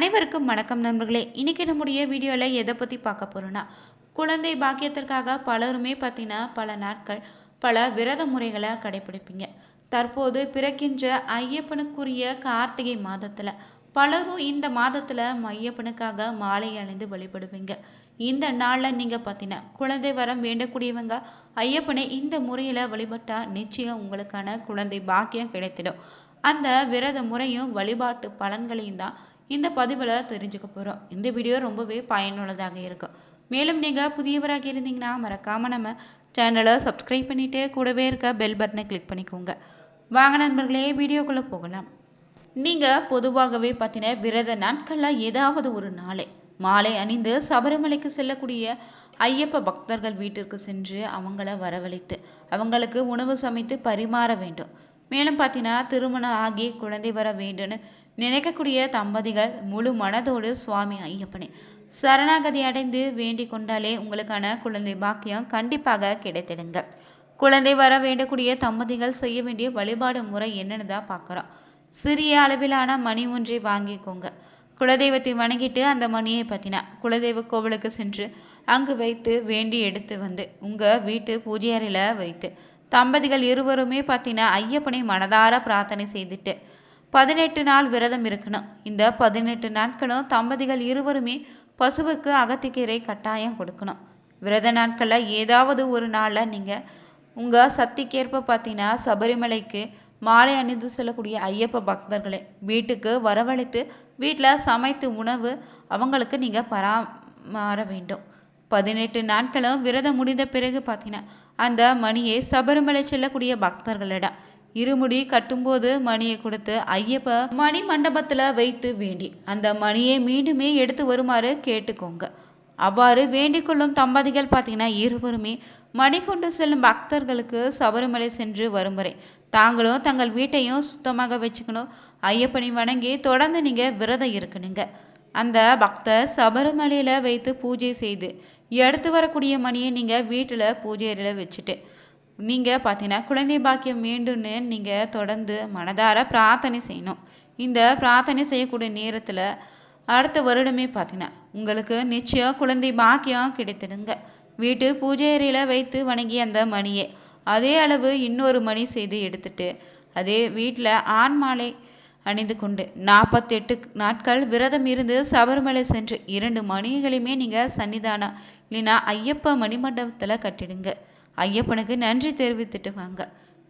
அனைவருக்கும் வணக்கம் நண்பர்களே. இன்றைக்கி நம்முடைய வீடியோவில் எதை பற்றி பார்க்க போகிறோன்னா குழந்தை பாக்கியத்திற்காக பலருமே பார்த்தீங்கன்னா பல நாட்கள் பல விரத முறைகளை கடைபிடிப்பீங்க. தற்போது பிறக்கின்ற ஐயப்பனுக்குரிய கார்த்திகை மாதத்தில் பலரும் இந்த மாதத்தில் ஐயப்பனுக்காக மாலை அணிந்து வழிபடுவீங்க. இந்த நாளில் நீங்கள் பார்த்தீங்கன்னா குழந்தை வரம் வேண்டக்கூடியவங்க ஐயப்பனை இந்த முறையில் வழிபட்டால் நிச்சயம் உங்களுக்கான குழந்தை பாக்கியம் கிடைத்திடும். அந்த விரத முறையும் வழிபாட்டு பலன்களையும் தான் இந்த பதிவில் தெரிஞ்சுக்க போகிறோம் இந்த வீடியோ ரொம்பவே பயனுள்ளதாக இருக்கும் மேலும் நீங்கள் புதியவராக இருந்தீங்கன்னா மறக்காமல் நம்ம சேனலை சப்ஸ்கிரைப் பண்ணிவிட்டு கூடவே இருக்க பெல் பட்டனை கிளிக் பண்ணிக்கோங்க. வாங்க நண்பர்களே வீடியோக்குள்ளே போகலாம். நீங்கள் பொதுவாகவே பார்த்தீங்கன்னா விரத நாட்களில் ஏதாவது ஒரு நாளை மாலை அணிந்து சபரிமலைக்கு செல்லக்கூடிய ஐயப்ப பக்தர்கள் வீட்டிற்கு சென்று அவங்கள வரவழைத்து அவங்களுக்கு உணவு சமைத்து பரிமாற வேண்டும். மேலும் பார்த்தீங்கன்னா திருமணம் ஆகி குழந்தை வர வேண்டும்னு நினைக்கக்கூடிய தம்பதிகள் முழு மனதோடு சுவாமி ஐயப்பனே சரணாகதி அடைந்து வேண்டிக் கொண்டாலே உங்களுக்கான குழந்தை பாக்கியம் கண்டிப்பாக கிடைத்திடுங்க. குழந்தை வர வேண்டக்கூடிய தம்பதிகள் செய்ய வேண்டிய வழிபாடு முறை என்னன்னு தான் பார்க்குறோம் சிறிய அளவிலான மணி ஒன்றை வாங்கிக்கோங்க. குலதெய்வத்தை வணங்கிட்டு அந்த மணியை பத்தினா குலதெய்வ கோவிலுக்கு சென்று அங்கு வைத்து வேண்டி எடுத்து வந்து உங்க வீட்டு பூஜை அறையில வைத்து தம்பதிகள் இருவருமே பார்த்தீங்கன்னா ஐயப்பனை மனதார பிரார்த்தனை செய்துட்டு பதினெட்டு நாள் விரதம் இருக்கணும். இந்த பதினெட்டு நாட்களும் தம்பதிகள் இருவருமே பசுவுக்கு அகத்திக்கீரை கட்டாயம் கொடுக்கணும். விரத நாட்களில் ஏதாவது ஒரு நாளில் நீங்கள் உங்கள் சக்திக்கேற்ப பார்த்தீங்கன்னா சபரிமலைக்கு மாலை அணிந்து செல்லக்கூடிய ஐயப்ப பக்தர்களை வீட்டுக்கு வரவழைத்து வீட்டில் சமைத்து உணவு அவங்களுக்கு நீங்கள் பராமாற வேண்டும். பதினெட்டு நாட்களும் விரதம் முடிந்த பிறகு பார்த்தீங்கன்னா அந்த மணியை சபரிமலை செல்லக்கூடிய பக்தர்களிடம் இருமுடி கட்டும்போது மணியை கொடுத்து ஐயப்ப மணி மண்டபத்துல வைத்து வேண்டி அந்த மணியை மீண்டுமே எடுத்து வருமாறு கேட்டுக்கோங்க. அவ்வாறு வேண்டிக் கொள்ளும் தம்பதிகள் பார்த்தீங்கன்னா இருவருமே மணி கொண்டு செல்லும் பக்தர்களுக்கு சபரிமலை சென்று வரும் வரை தாங்களும் தங்கள் வீட்டையும் சுத்தமாக வச்சுக்கணும். ஐயப்பனை வணங்கி தொடர்ந்து நீங்க விரதம் இருக்கணுங்க. அந்த பக்தர் சபரிமலையில வைத்து பூஜை செய்து எடுத்து வரக்கூடிய மணியை நீங்க வீட்டுல பூஜை அறையில் வச்சுட்டு நீங்க பார்த்தீங்கன்னா குழந்தை பாக்கியம் வேண்டும்னு நீங்க தொடர்ந்து மனதார பிரார்த்தனை செய்யணும். இந்த பிரார்த்தனை செய்யக்கூடிய நேரத்துல அடுத்த வருடமே பார்த்தீங்கன்னா உங்களுக்கு நிச்சயம் குழந்தை பாக்கியம் கிடைத்திடுங்க. வீட்டு பூஜை அறையில் வைத்து வணங்கிய அந்த மணியை அதே அளவு இன்னொரு மணி செய்து எடுத்துட்டு அதே வீட்டில் ஆண் மாலை அணிந்து கொண்டு நாற்பத்தெட்டு நாட்கள் விரதம் இருந்து சபரிமலை சென்று இரண்டு மணிகளையுமே நீங்கள் சன்னிதானம் இல்லைன்னா ஐயப்ப மணிமண்டபத்தில் கட்டிடுங்க. ஐயப்பனுக்கு நன்றி தெரிவித்துட்டு வாங்க.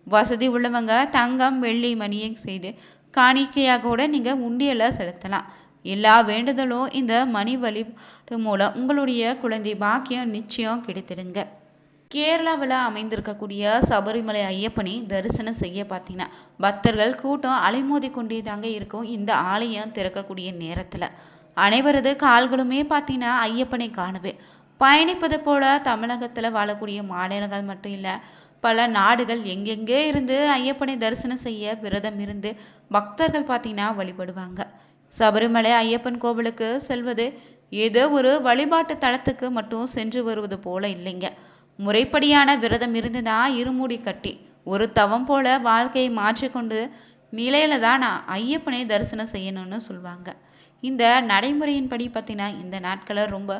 வசதி உள்ளவங்க தங்கம் வெள்ளி மணியை செய்து காணிக்கையாக கூட நீங்கள் உண்டியலை செலுத்தலாம். எல்லா வேண்டுதலும் இந்த மணி வழிபாடு மூலம் உங்களுடைய குழந்தை பாக்கியம் நிச்சயம் கிடைத்திடுங்க. கேரளாவில் அமைந்திருக்கக்கூடிய சபரிமலை ஐயப்பனை தரிசனம் செய்ய பார்த்தீங்கன்னா பக்தர்கள் கூட்டம் அலைமோதி கொண்டே தாங்க இருக்கும் இந்த ஆலயம் திறக்கக்கூடிய நேரத்தில். அனைவரது கால்களுமே பார்த்தீங்கன்னா ஐயப்பனை காணவே பயணிப்பது போல தமிழகத்தில் வாழக்கூடிய மாநிலங்கள் மட்டும் இல்லை பல நாடுகள் எங்கெங்கே இருந்து ஐயப்பனை தரிசனம் செய்ய விரதம் இருந்து பக்தர்கள் பார்த்தீங்கன்னா வழிபடுவாங்க. சபரிமலை ஐயப்பன் கோவிலுக்கு செல்வது ஏதோ ஒரு வழிபாட்டு தளத்துக்கு மட்டும் சென்று வருவது போல இல்லைங்க. முறைப்படியான விரதம் இருந்துதான் இருமுடி கட்டி ஒரு தவம் போல வாழ்க்கையை மாற்றிக்கொண்டு நிலையில தான் நான் ஐயப்பனை தரிசனம் செய்யணும்னு சொல்லுவாங்க இந்த நடைமுறையின்படி பார்த்தீங்கன்னா இந்த நாட்களை ரொம்ப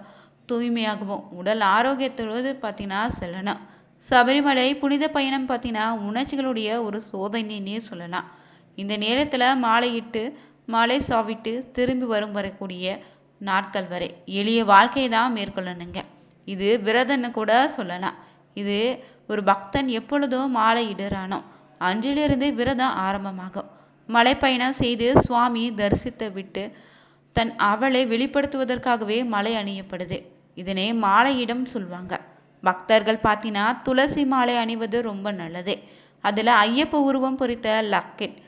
தூய்மையாகவும் உடல் ஆரோக்கியத்தோடு பார்த்தீங்கன்னா செல்லணும் சபரிமலை புனித பயணம் பார்த்தீங்கன்னா உணர்ச்சிகளுடைய ஒரு சோதனைன்னே சொல்லலாம். இந்த நேரத்தில் மாலையிட்டு மாலை சாவிட்டு திரும்பி வரும் வரக்கூடிய நாட்கள் வரை எளிய வாழ்க்கையை தான் மேற்கொள்ளணுங்க. இது விரதன்னு கூட சொல்லலாம். இது ஒரு பக்தன் எப்பொழுதும் மாலை இடுறானோ அன்றிலிருந்து விரதம் ஆரம்பமாகும். மலைப்பயணம் செய்து சுவாமி தரிசித்து விட்டு தன் அவளை வெளிப்படுத்துவதற்காகவே மலை அணியப்படுது. இதனை மாலையிடம் சொல்லுவாங்க பக்தர்கள் பார்த்தீங்கன்னா துளசி மாலை அணிவது ரொம்ப நல்லது. அதில் ஐயப்ப உருவம் பொறித்த லக்கெட்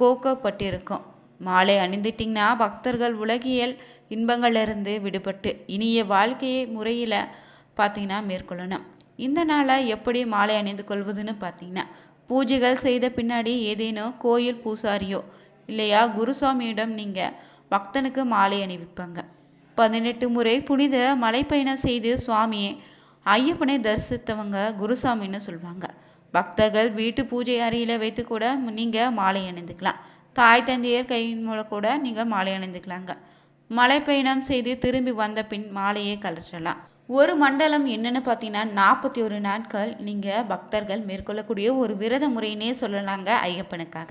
கோக்கப்பட்டிருக்கும். மாலை அணிந்துட்டிங்கன்னா பக்தர்கள் உலகியல் இன்பங்களிலிருந்து விடுபட்டு இனிய வாழ்க்கையை முறையில் பார்த்தீங்கன்னா மேற்கொள்ளணும். இந்த நாளை எப்படி மாலை அணிந்து கொள்வதுன்னு பார்த்தீங்கன்னா பூஜைகள் செய்த பின்னாடி ஏதேனும் கோயில் பூசாரியோ இல்லையா குருசாமியிடம் நீங்கள் பக்தனுக்கு மாலை அணிவிப்பாங்க. பதினெட்டு முறை புனித மலைப்பயணம் செய்து சுவாமியை ஐயப்பனை தரிசித்தவங்க குருசாமின்னு சொல்லுவாங்க. பக்தர்கள் வீட்டு பூஜை அறையில் வைத்து கூட நீங்கள் மாலை அணிந்துக்கலாம். தாய் தந்தையர் கையின் மூலம் கூட நீங்கள் மாலை அணிந்துக்கலாங்க. மலை பயணம் செய்து திரும்பி வந்த பின் மாலையை கலற்றலாம் ஒரு மண்டலம் என்னன்னு பார்த்தீங்கன்னா நாற்பத்தி ஒரு நாட்கள் நீங்கள் பக்தர்கள் மேற்கொள்ளக்கூடிய ஒரு விரத முறையினே சொல்லலாங்க ஐயப்பனுக்காக.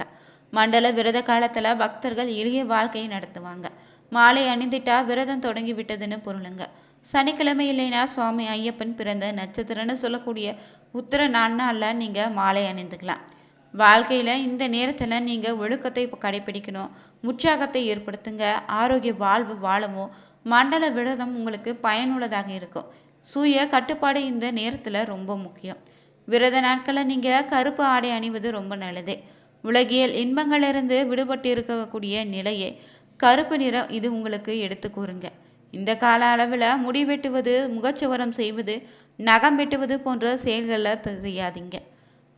மண்டல விரத காலத்தில் பக்தர்கள் எளிய வாழ்க்கையை நடத்துவாங்க. மாலை அணிந்துட்டா விரதம் தொடங்கி விட்டதுன்னு பொருளுங்க. சனிக்கிழமை இல்லைன்னா சுவாமி ஐயப்பன் பிறந்த நட்சத்திரம்னு சொல்லக்கூடிய உத்தர நாள்னால நீங்கள் மாலை அணிந்துக்கலாம். வாழ்க்கையில் இந்த நேரத்தில் நீங்கள் ஒழுக்கத்தை கடைபிடிக்கணும். உற்சாகத்தை ஏற்படுத்துங்க. ஆரோக்கிய வாழ்வு வாழவும். மண்டல விரதம் உங்களுக்கு பயனுள்ளதாக இருக்கும். சுய கட்டுப்பாடு இந்த நேரத்தில் ரொம்ப முக்கியம். விரத நாட்களில் நீங்கள் கருப்பு ஆடை அணிவது ரொம்ப நல்லது. உலகியல் இன்பங்களிலிருந்து விடுபட்டு இருக்கக்கூடிய நிலையை கருப்பு நிறம் இது உங்களுக்கு எடுத்து கூறுங்க. இந்த கால அளவில் முடி வெட்டுவது முகச்சவரம் செய்வது நகம் வெட்டுவது போன்ற செயல்களை செய்யாதீங்க.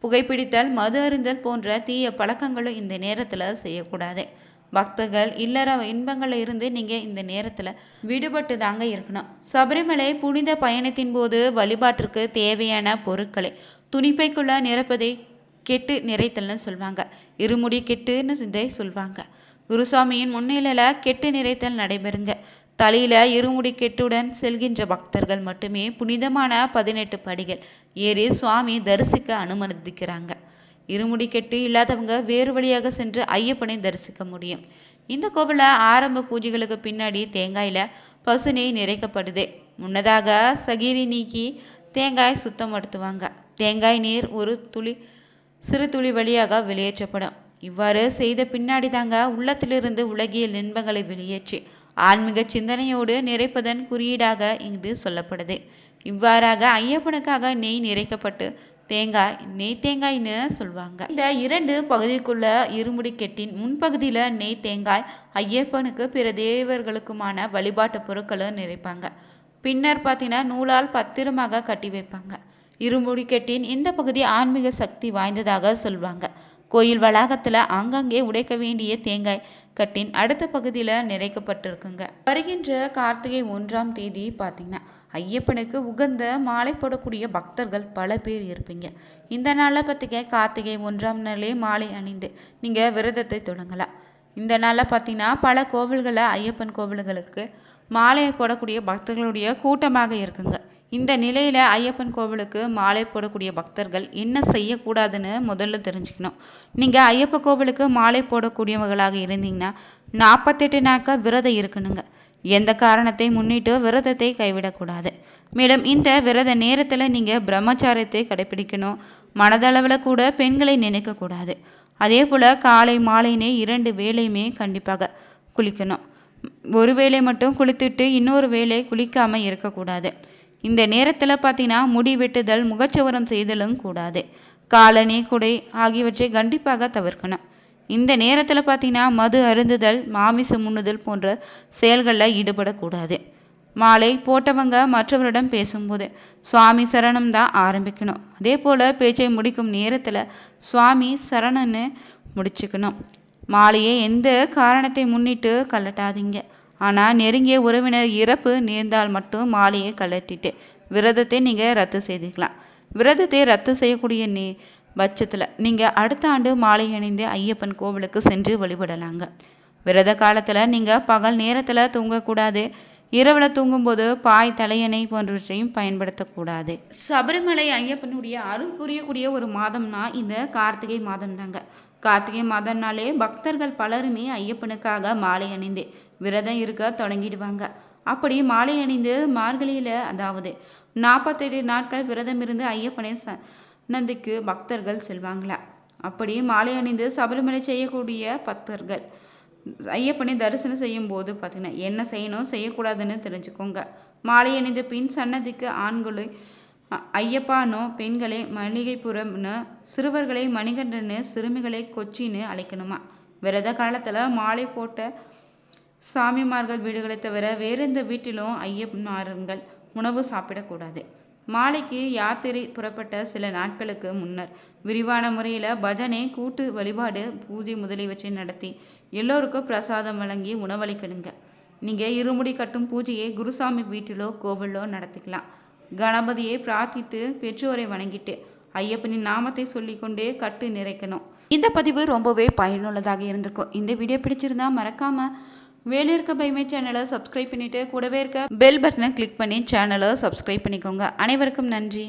புகைப்பிடித்தல் மது அருந்தல் போன்ற தீய பழக்கங்களும் இந்த நேரத்தில் செய்யக்கூடாது. பக்தர்கள் இல்லற இன்பங்கள்ல இருந்து நீங்க இந்த நேரத்துல விடுபட்டு தாங்க இருக்கணும். சபரிமலை புனித பயணத்தின் போது வழிபாட்டிற்கு தேவையான பொருட்களை துணிப்பைக்குள்ள நிரப்பதை கெட்டு நிறைத்தல்னு சொல்லுவாங்க இருமுடி கெட்டுன்னு இதை சொல்லுவாங்க குருசாமியின் முன்னிலையில கெட்டு நிறைத்தல் நடைபெறுங்க. தலையில இருமுடி கெட்டுடன் செல்கின்ற பக்தர்கள் மட்டுமே புனிதமான பதினெட்டு படிகள் ஏறி சுவாமி தரிசிக்க அனுமதிக்கிறாங்க. இருமுடி கெட்டு இல்லாதவங்க வேறு வழியாக சென்று ஐயப்பனை தரிசிக்க முடியும். இந்த கோவில ஆரம்ப பூஜைகளுக்கு பின்னாடி தேங்காயில பசுனை நிறைக்கப்படுது. முன்னதாக சகிரி நீக்கி தேங்காய் சுத்தப்படுத்துவாங்க. தேங்காய் நீர் ஒரு துளி சிறு துளி வழியாக வெளியேற்றப்படும். இவ்வாறு செய்த பின்னாடி தாங்க உள்ளத்திலிருந்து உலகியல் இன்பங்களை வெளியேற்றி ஆன்மீக சிந்தனையோடு நிறைப்பதன் குறியீடாக இங்கு சொல்லப்படுது. இவ்வாறாக ஐயப்பனுக்காக நெய் நிறைக்கப்பட்டு தேங்காய் நெய் தேங்காய்னு சொல்லுவாங்க இந்த இரண்டு பகுதிக்குள்ள இருமுடி கெட்டின் முன்பகுதியில் நெய் தேங்காய் ஐயப்பனுக்கு பிற தேவர்களுக்குமான வழிபாட்டு பொருட்களும் நிறைப்பாங்க. பின்னர் பார்த்தீங்கன்னா நூலால் பத்திரமாக கட்டி வைப்பாங்க. இருமுடி கெட்டின் இந்த பகுதி ஆன்மீக சக்தி வாய்ந்ததாக சொல்லுவாங்க கோயில் வளாகத்துல ஆங்காங்கே உடைக்க வேண்டிய தேங்காய் கட்டின் அடுத்த பகுதியில் நிறைக்கப்பட்டிருக்குங்க. வருகின்ற கார்த்திகை ஒன்றாம் தேதி பார்த்தீங்கன்னா ஐயப்பனுக்கு உகந்த மாலை போடக்கூடிய பக்தர்கள் பல பேர் இருப்பீங்க. இந்த நாளில் பார்த்திங்க கார்த்திகை ஒன்றாம் நாளே மாலை அணிந்து நீங்கள் விரதத்தை தொடங்கலாம். இந்த நாளில் பார்த்தீங்கன்னா பல கோவில்களில் ஐயப்பன் கோவில்களுக்கு மாலை போடக்கூடிய பக்தர்களுடைய கூட்டமாக இருக்குங்க. இந்த நிலையில ஐயப்பன் கோவிலுக்கு மாலை போடக்கூடிய பக்தர்கள் என்ன செய்யக்கூடாதுன்னு முதல்ல தெரிஞ்சுக்கணும். நீங்க ஐயப்ப கோவிலுக்கு மாலை போடக்கூடியவர்களாக இருந்தீங்கன்னா நாற்பத்தெட்டு நாட்கள் விரதம் இருக்கணுங்க. எந்த காரணத்தை முன்னிட்டு விரதத்தை கைவிடக்கூடாது. மேலும் இந்த விரத நேரத்துல நீங்க பிரம்மச்சாரத்தை கடைபிடிக்கணும். மனதளவில் கூட பெண்களை நினைக்கக்கூடாது. அதே போல காலை மாலைனே இரண்டு வேலையுமே கண்டிப்பாக குளிக்கணும். ஒரு வேளை மட்டும் குளித்துட்டு இன்னொரு வேலை குளிக்காம இருக்கக்கூடாது. இந்த நேரத்தில் பார்த்தீங்கன்னா முடி வெட்டுதல் முகச்சவரம் செய்தலும் கூடாது. காலனி குடை ஆகியவற்றை கண்டிப்பாக தவிர்க்கணும். இந்த நேரத்தில் பார்த்தீங்கன்னா மது அருந்துதல் மாமிசம் உண்ணுதல் போன்ற செயல்களில் ஈடுபடக்கூடாது. மாலை போட்டவங்க மற்றவரிடம் பேசும்போது சுவாமி சரணம் தான் ஆரம்பிக்கணும். அதே போல் பேச்சை முடிக்கும் நேரத்தில் சுவாமி சரணன்னு முடிச்சுக்கணும். மாலையை எந்த காரணத்தை முன்னிட்டு கலட்டாதீங்க ஆனால் நெருங்கிய உறவினர் இறப்பு நேர்ந்தால் மட்டும் மாலையை கலட்டிட்டு விரதத்தை நீங்கள் ரத்து செய்துக்கலாம். விரதத்தை ரத்து செய்யக்கூடிய நீ பட்சத்தில் நீங்கள் அடுத்த ஆண்டு மாலை அணிந்து ஐயப்பன் கோவிலுக்கு சென்று வழிபடலாங்க. விரத காலத்தில் நீங்கள் பகல் நேரத்தில் தூங்கக்கூடாது. இரவில் தூங்கும்போது பாய் தலையணை போன்றவற்றையும் பயன்படுத்தக்கூடாது. சபரிமலை ஐயப்பனுடைய அருள் புரியக்கூடிய ஒரு மாதம்னா இந்த கார்த்திகை மாதம் தாங்க கார்த்திகை மாதம்னாலே பக்தர்கள் பலருமே ஐயப்பனுக்காக மாலை அணிந்து விரதம் இருக்க தொடங்கிடுவாங்க. அப்படி மாலை அணிந்து மார்கழியில அதாவது நாற்பத்தெட்டு நாட்கள் விரதம் இருந்து ஐயப்பனை சன்னதிக்கு பக்தர்கள் செல்வாங்களா? அப்படி மாலை அணிந்து சபரிமலை செய்யக்கூடிய பக்தர்கள் ஐயப்பனை தரிசனம் செய்யும் போது பார்த்தீங்கன்னா என்ன செய்யணும் செய்யக்கூடாதுன்னு தெரிஞ்சுக்கோங்க. மாலை அணிந்த பின் சன்னதிக்கு ஆண்களை ஐயப்பானோ பெண்களை மளிகைப்புறம்னு சிறுவர்களை மணிகண்டன்னு சிறுமிகளை கொச்சின்னு அழைக்கணுமா? விரத காலத்துல மாலை போட்ட சாமிமார்கள் வீடுகளை தவிர வேறெந்த வீட்டிலும் ஐயப்பன்மார்கள் உணவு சாப்பிடக்கூடாது. மாலைக்கு யாத்திரை புறப்பட்ட சில நாட்களுக்கு முன்னர் விரிவான முறையில் பஜனை கூட்டு வழிபாடு பூஜை முதலியவற்றை நடத்தி எல்லோருக்கும் பிரசாதம் வழங்கி உணவளிக்கணுங்க. நீங்கள் இருமுடி கட்டும் பூஜையை குருசாமி வீட்டிலோ கோவிலோ நடத்திக்கலாம். கணபதியை பிரார்த்தித்து பெற்றோரை வணங்கிட்டு ஐயப்பனின் நாமத்தை சொல்லிக்கொண்டே கட்டு நிறைக்கணும். இந்த பதிவு ரொம்பவே பயனுள்ளதாக இருந்திருக்கும். இந்த வீடியோ பிடிச்சிருந்தா மறக்காம வேலை இருக்க பைமை சேனலை சப்ஸ்கிரைப் பண்ணிவிட்டு கூடவே இருக்க பெல் பட்டனை கிளிக் பண்ணி சேனலை சப்ஸ்கிரைப் பண்ணிக்கோங்க. அனைவருக்கும் நன்றி.